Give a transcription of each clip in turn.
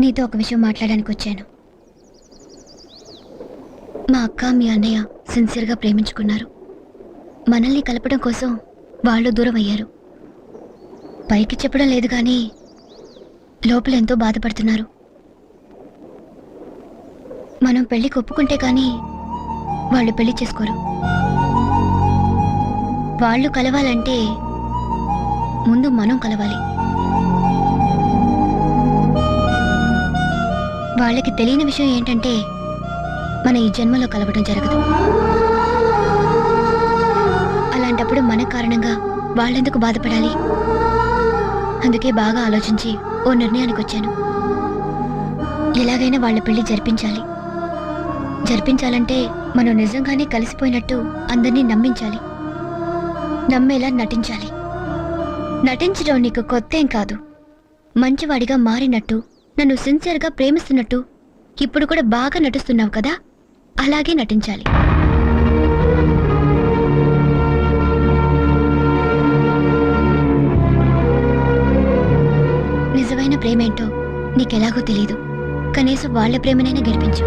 నీతో ఒక విషయం మాట్లాడడానికి వచ్చాను. మా అక్క మీ అన్నయ్య సిన్సియర్గా ప్రేమించుకున్నారు. మనల్ని కలపడం కోసం వాళ్ళు దూరం అయ్యారు. పైకి చెప్పడం లేదు కానీ లోపల ఎంతో బాధపడుతున్నారు. మనం పెళ్ళికి ఒప్పుకుంటే కానీ వాళ్ళు పెళ్ళి చేసుకోరు. వాళ్ళు కలవాలంటే ముందు మనం కలవాలి. వాళ్ళకి తెలియని విషయం ఏంటంటే మన ఈ జన్మలో కలవడం జరగదు. అలాంటప్పుడు మన కారణంగా వాళ్ళెందుకు బాధపడాలి? అందుకే బాగా ఆలోచించి ఓ నిర్ణయానికి వచ్చాను. ఎలాగైనా వాళ్ళ పెళ్ళి జరిపించాలి. జరిపించాలంటే మనం నిజంగానే కలిసిపోయినట్టు అందరినీ నమ్మించాలి. నమ్మేలా నటించాలి. నటించడం నీకు కొత్త ఏం కాదు. మంచివాడిగా మారినట్టు నన్ను సిన్సియర్గా ప్రేమిస్తున్నట్టు ఇప్పుడు కూడా బాగా నటిస్తున్నావు కదా? అలాగే నటించాలి. నిజమైన ప్రేమేంటో నీకెలాగో తెలీదు. కనీసం వాళ్ళ ప్రేమనైనా గెలిపించు.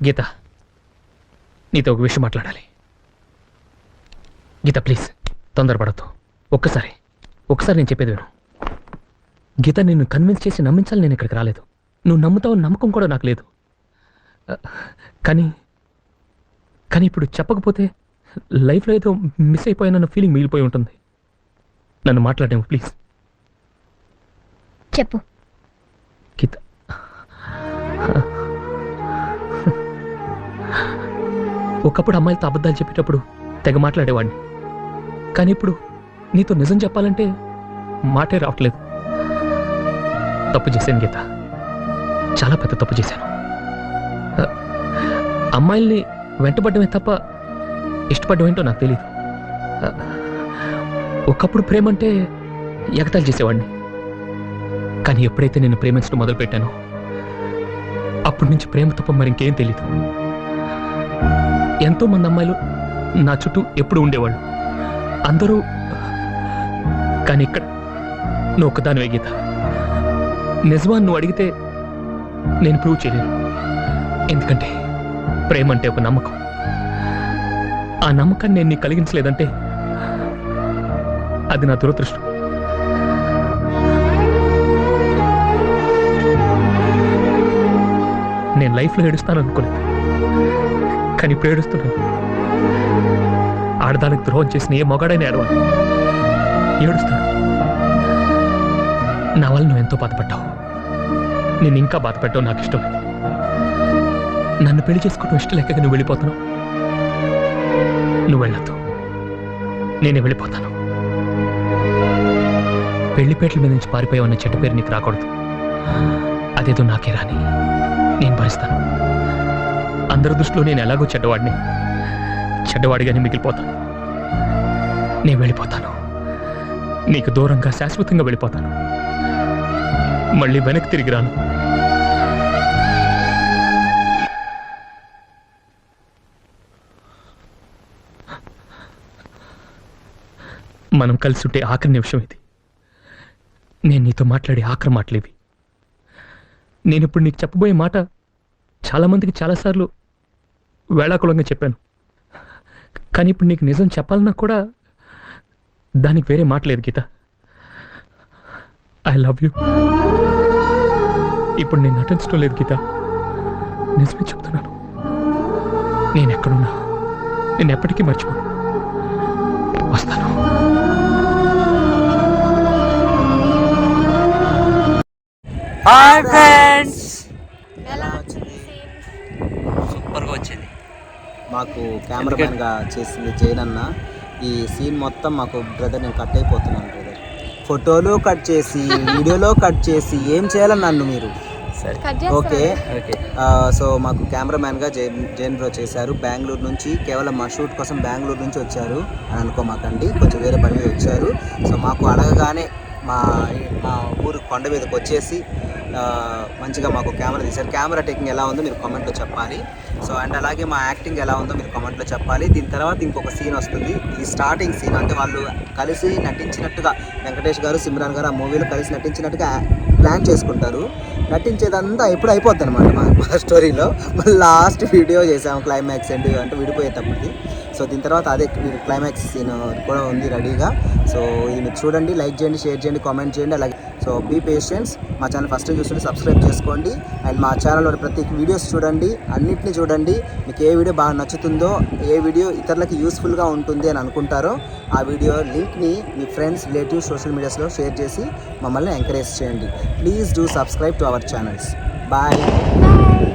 గీత నీతో ఒక విషయం మాట్లాడాలి. గీత ప్లీజ్ తొందరపడద్దు. ఒక్కసారి ఒక్కసారి నేను చెప్పేది విను. గీత నిన్ను కన్విన్స్ చేసి నమ్మించాలి నేను ఇక్కడికి రాలేదు. నువ్వు నమ్ముతావు నమ్మకం కూడా నాకు లేదు. కానీ కానీ ఇప్పుడు చెప్పకపోతే లైఫ్లో ఏదో మిస్ అయిపోయానన్న ఫీలింగ్ మిగిలిపోయి ఉంటుంది. నన్ను మాట్లాడేము ప్లీజ్. చెప్పు. గీత. ఒకప్పుడు అమ్మాయిలతో అబద్ధాలు చెప్పేటప్పుడు తెగ మాట్లాడేవాడిని. కానీ ఇప్పుడు నీతో నిజం చెప్పాలంటే మాటే రావట్లేదు. తప్పు చేశాను గీత. చాలా పెద్ద తప్పు చేశాను. అమ్మాయిల్ని వెంటబడ్డమే తప్ప ఇష్టపడడం ఏంటో నాకు తెలియదు ఒకప్పుడు ప్రేమ అంటే ఎగతాలు చేసేవాడిని. కానీ ఎప్పుడైతే నేను ప్రేమించడం మొదలుపెట్టానో అప్పటి నుంచి ప్రేమ తప్ప మరింకేం తెలియదు ఎంతో మంది అమ్మాయిలు నా చుట్టూ ఎప్పుడు ఉండేవాళ్ళు. అందరూ కానీ ఇక్కడ నువ్వు ఒక్కదానివే గీత. నిజమా నువ్వు అడిగితే నేను ప్రూవ్ చేయలేను. ఎందుకంటే ప్రేమ అంటే ఒక నమ్మకం. ఆ నమ్మకాన్ని నేను నీకు కలిగించలేదంటే అది నా దురదృష్టం. నేను లైఫ్లో ఏడుస్తాను అనుకోలేదు కానీ ఇప్పుడు ఏడుస్తున్నాను ఆడదానికి ద్రోహం చేసిన ఏ మొగాడైన ఏడవాలి ఏడుస్తాను నా వల్ల నువ్వు ఎంతో బాధపడ్డావు. నేను ఇంకా బాధపెట్టావు నాకు ఇష్టం నన్ను పెళ్ళి చేసుకోవడం ఇష్టం లేక నువ్వు వెళ్ళిపోతున్నావు. నువ్వు వెళ్ళొద్దు. నేనే వెళ్ళిపోతాను. పెళ్ళిపేటల మీద నుంచి పారిపోయావన్న చెడ్డ పేరు నీకు రాకూడదు. అదేదో నాకే రాని. నేను భరిస్తాను. అందరి దృష్టిలో నేను ఎలాగో చెడ్డవాడిని. చెడ్డవాడిగానే మిగిలిపోతాను నేను వెళ్ళిపోతాను. నీకు దూరంగా శాశ్వతంగా వెళ్ళిపోతాను. మళ్ళీ వెనక్కి తిరిగి రాను. మనం కలిసి ఉంటే ఆఖరి నిమిషం ఇది. నేను నీతో మాట్లాడే ఆఖరి మాటలేవి నేను ఇప్పుడు నీకు చెప్పబోయే మాట చాలామందికి చాలాసార్లు వేళాకులంగా చెప్పాను. కానీ ఇప్పుడు నీకు నిజం చెప్పాలన్నా కూడా దానికి వేరే మాటలేదు గీత. ఐ లవ్ యూ ఇప్పుడు నేను నటించడం లేదు గీత. నిజమే చెప్తున్నాను. నేను ఎక్కడున్నా? నేను ఎప్పటికీ మర్చిపోను. వస్తాను. హాయ్ ఫ్రెండ్స్ మాకు కెమెరామెన్గా చేసింది జైన్ అన్న ఈ సీన్ మొత్తం మాకు బ్రదర్ నేను కట్ అయిపోతున్నాను బ్రదర్. ఫోటోలు కట్ చేసి వీడియోలో కట్ చేసి ఏం చేయాలి నన్ను మీరు? సరే. ఓకే. సో మాకు కెమెరామ్యాన్గా జైన్ జైన్ బ్రో చేశారు. బెంగళూరు నుంచి కేవలం మా షూట్ కోసం బెంగళూరు నుంచి వచ్చారు అని అనుకోమాకండి. కొంచెం వేరే పని మీద వచ్చారు. సో మాకు అడగగానే మా మా ఊరు కొండ మీదకి వచ్చేసి మంచిగా మాకు కెమెరా తీశారు. కెమెరా టేకింగ్ ఎలా ఉందో మీరు కామెంట్లో చెప్పాలి. సో అండ్ అలాగే మా యాక్టింగ్ ఎలా ఉందో మీరు కామెంట్లో చెప్పాలి. దీని తర్వాత ఇంకొక సీన్ వస్తుంది. ఈ స్టార్టింగ్ సీన్ అంటే వాళ్ళు కలిసి నటించినట్టుగా వెంకటేష్ గారు సిమ్రాన్ గారు ఆ మూవీలో కలిసి నటించినట్టుగా ప్లాన్ చేసుకుంటారు. నటించేదంతా ఎప్పుడు అయిపోద్ది అనమాట మా స్టోరీలో మళ్ళీ లాస్ట్ వీడియో చేసాము క్లైమాక్స్ అండ్ అంటే విడిపోయేటప్పటికి. సో దీని తర్వాత అదే క్లైమాక్స్ సీన్ కూడా ఉంది రెడీగా సో ఇది మీరు చూడండి లైక్ చేయండి షేర్ చేయండి కామెంట్ చేయండి. అలాగే సో బీ పేషెంట్స్ మా ఛానల్ ఫస్ట్ చూస్తుంటే సబ్స్క్రైబ్ చేసుకోండి. అండ్ మా ఛానల్లో ప్రతి వీడియోస్ చూడండి అన్నిటిని చూడండి. మీకు ఏ వీడియో బాగా నచ్చుతుందో ఏ వీడియో ఇతరులకి యూస్ఫుల్గా ఉంటుంది అని అనుకుంటారో ఆ వీడియో లింక్ని మీ ఫ్రెండ్స్ రిలేటివ్స్ సోషల్ మీడియాస్లో షేర్ చేసి మమ్మల్ని ఎంకరేజ్ చేయండి. Please do subscribe to our channels bye bye